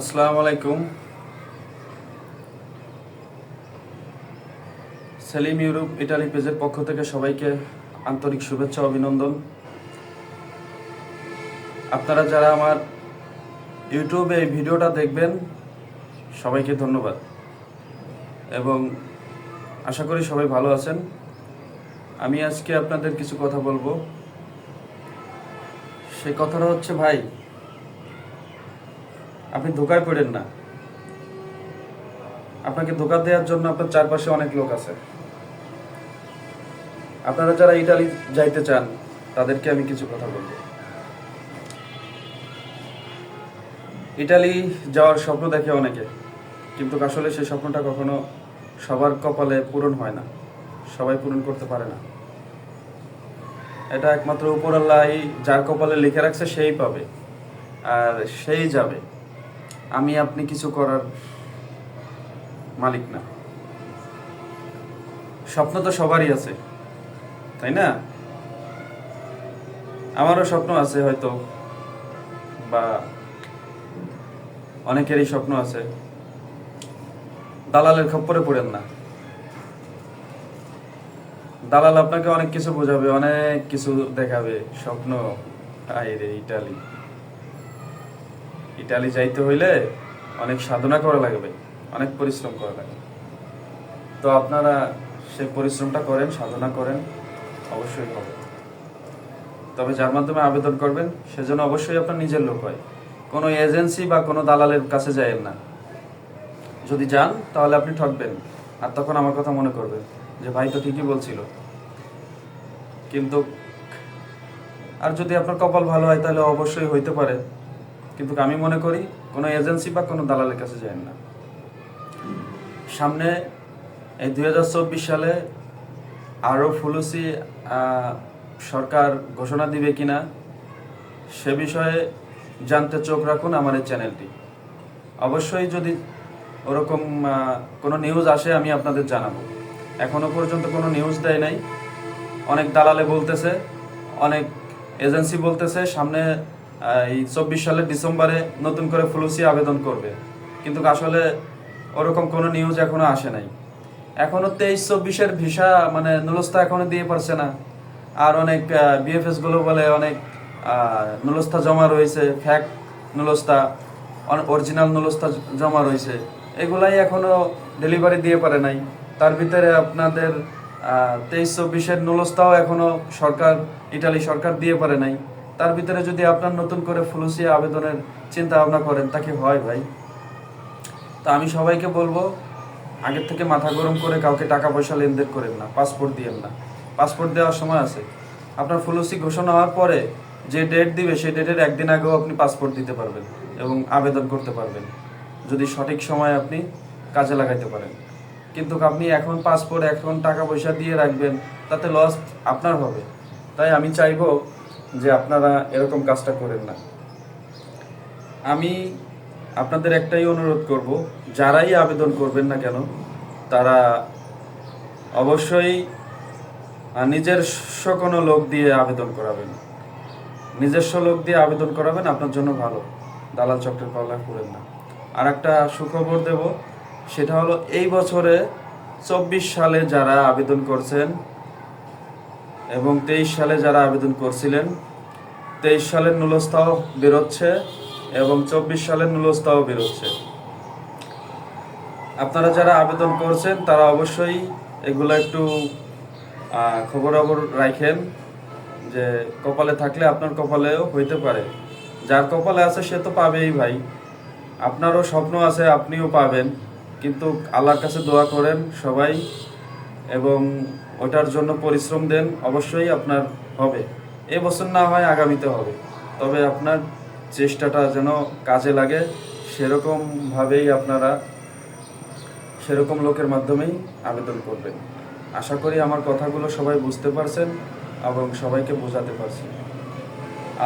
আসসালামু আলাইকুম। Selim Europe, Italy পেজের পক্ষ থেকে সবাইকে আন্তরিক শুভেচ্ছা, অভিনন্দন। আপনারা যারা আমার ইউটিউবে এই ভিডিওটা দেখবেন, সবাইকে ধন্যবাদ। এবং আশা করি সবাই ভালো আছেন। আমি আজকে আপনাদের কিছু কথা বলব। সেই কথাটা হচ্ছে, ভাই আপনি ধোকায় পড়েন না। আপনাকে ধোকা দেওয়ার জন্য আপনার চারপাশে অনেক লোক আছে। আপনারা যারা ইটালি যাইতে চান, তাদেরকে আমি কিছু কথা বলব। ইটালি যাওয়ার স্বপ্ন দেখে অনেকে, কিন্তু আসলে সেই স্বপ্নটা কখনো সবার কপালে পূরণ হয় না। সবাই পূরণ করতে পারে না। এটা একমাত্র উপরাল্লাহ যার কপালে লিখে রাখছে, সেই পাবে। আর সেই যাবে। আমি আপনি কিছু করার মালিক না। স্বপ্ন তো সবারই আছে, তাই না? আমারও স্বপ্ন আছে হয়তো, বা অনেকেরই স্বপ্ন আছে। দালালের খপ্পরে পড়েন না। দালাল আপনাকে অনেক কিছু বোঝাবে, অনেক কিছু দেখাবে, স্বপ্ন। আইরে, ইটালি। ইটালি যাইতে হইলে অনেক সাধনা করা লাগবে, অনেক পরিশ্রম করা লাগবে। তো আপনারা সেই পরিশ্রমটা করেন, সাধনা করেন, অবশ্যই হবে। তবে যার মাধ্যমে আবেদন করবেন সেজন্য অবশ্যই আপনার নিজের লোক হয়। কোনো এজেন্সি বা কোনো দালালের কাছে যায়েন না। যদি যান, তাহলে আপনি ঠকবেন। আর তখন আমার কথা মনে করবেন যে, ভাই তো ঠিকই বলছিল। কিন্তু আর যদি আপনার কপাল ভালো হয়, তাহলে অবশ্যই হইতে পারে। কিন্তু আমি মনে করি কোনো এজেন্সি বা কোনো দালালের কাছে যায় না। সামনে এই দু হাজার চব্বিশ সালে আরও ফুলুসি সরকার ঘোষণা দিবে কিনা, সে বিষয়ে জানতে চোখ রাখুন আমার এই চ্যানেলটি। অবশ্যই যদি ওরকম কোনো নিউজ আসে আমি আপনাদের জানাব। এখনও পর্যন্ত কোনো নিউজ দেয় নাই। অনেক দালালে বলতেছে, অনেক এজেন্সি বলতেছে, সামনে এই চব্বিশ সালের ডিসেম্বরে নতুন করে ফুলুসি আবেদন করবে। কিন্তু আসলে ওরকম কোনো নিউজ এখনও আসে নাই। এখনও তেইশ চব্বিশের ভিসা মানে নুলস্তা এখনও দিয়ে পারছে না। আর অনেক বিএফএসগুলো বলে অনেক আহ, নুলস্তা জমা রয়েছে ফ্যাক নুলস্তা অরিজিনাল নুলস্তা জমা রয়েছে। এগুলাই এখনও ডেলিভারি দিয়ে পারে নাই। তার ভিতরে আপনাদের তেইশ চব্বিশের নুলস্তাও এখনও সরকার ইটালি সরকার দিয়ে পারে নাই। তার ভিতরে যদি আপনার নতুন করে ফুলুসিয়া আবেদনের চিন্তা ভাবনা করেন তাকে হয় ভাই? তা আমি সবাইকে বলব আগের থেকে মাথা গরম করে কাউকে টাকা পয়সা লেনদেন করেন না, পাসপোর্ট দিয়েন না। পাসপোর্ট দেওয়ার সময় আছে। আপনার ফুলসি ঘোষণা হওয়ার পরে যে ডেট দিবে, সেই ডেটের একদিন আগেও আপনি পাসপোর্ট দিতে পারবেন এবং আবেদন করতে পারবেন। যদি সঠিক সময় আপনি কাজে লাগাইতে পারেন। কিন্তু আপনি এখন পাসপোর্ট, এখন টাকা পয়সা দিয়ে রাখবেন, তাতে লস আপনার হবে। তাই আমি চাইব যে আপনারা এরকম কাজটা করেন না। আমি আপনাদের একটাই অনুরোধ করব, যারাই আবেদন করবেন না কেন, তারা অবশ্যই নিজস্ব কোনো লোক দিয়ে আবেদন করাবেন। নিজস্ব লোক দিয়ে আবেদন করাবেন, আপনার জন্য ভালো। দালাল চক্রের পাল্লা করেন না। আর একটা সুখবর দেব, সেটা হলো এই বছরে চব্বিশ সালে যারা আবেদন করছেন এবং তেইশ সালে যারা আবেদন করছিলেন তেইশ সালের নুলস্তাও বেরোচ্ছে এবং চব্বিশ সালের নুলস্তাও বেরোচ্ছে। আপনারা যারা আবেদন করছেন তারা অবশ্যই এগুলো একটু আহ, খবরাখবর রাখেন যে কপালে থাকলে আপনার কপালেও হইতে পারে। যার কপালে আছে সে তো পাবেই ভাই। আপনারও স্বপ্ন আছে আপনিও পাবেন। কিন্তু আল্লাহর কাছে দোয়া করেন সবাই এবং ওটার জন্য পরিশ্রম দেন, অবশ্যই আপনার হবে। এ বছর না হয় আগামীতে হবে। তবে আপনার চেষ্টাটা যেন কাজে লাগে সেরকমভাবেই আপনারা সেরকম লোকের মাধ্যমেই আবেদন করবেন। আশা করি আমার কথাগুলো সবাই বুঝতে পারছেন এবং সবাইকে বোঝাতে পারছি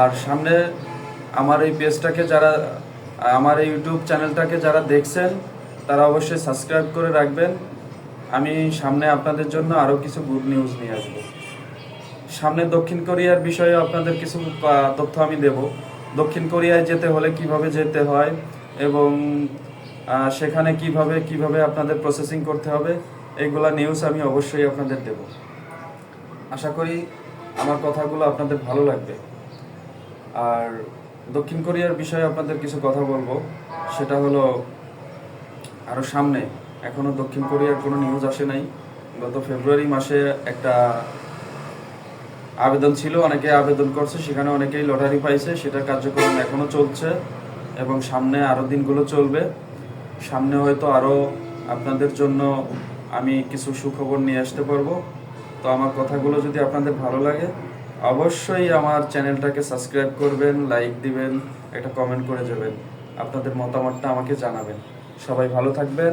আর সামনে আমার এই পেজটাকে যারা, আমার এই ইউটিউব চ্যানেলটাকে যারা দেখছেন, তারা অবশ্যই সাবস্ক্রাইব করে রাখবেন। আমি সামনে আপনাদের জন্য আরও কিছু গুড নিউজ নিয়ে আসব। সামনে দক্ষিণ কোরিয়ার বিষয়ে আপনাদের কিছু তথ্য আমি দেব। দক্ষিণ কোরিয়ায় যেতে হলে কীভাবে যেতে হয় এবং সেখানে কীভাবে কীভাবে আপনাদের প্রসেসিং করতে হবে এইগুলা নিউজ আমি অবশ্যই আপনাদের দেব। আশা করি আমার কথাগুলো আপনাদের ভালো লাগবে। আর দক্ষিণ কোরিয়ার বিষয়ে আপনাদের কিছু কথা বলব। সেটা হলো আরও সামনে এখনও দক্ষিণ কোরিয়ার কোনো নিউজ আসে নাই। গত ফেব্রুয়ারি মাসে একটা আবেদন ছিল, অনেকে আবেদন করছে, সেখানে অনেকেই লটারি পাইছে, সেটার কার্যক্রম এখনও চলছে এবং সামনে আরও দিনগুলো চলবে। সামনে হয়তো আরও আপনাদের জন্য আমি কিছু সুখবর নিয়ে আসতে পারব। তো আমার কথাগুলো যদি আপনাদের ভালো লাগে, অবশ্যই আমার চ্যানেলটাকে সাবস্ক্রাইব করবেন, লাইক দিবেন, একটা কমেন্ট করে যাবেন। আপনাদের মতামতটা আমাকে জানাবেন। সবাই ভালো থাকবেন।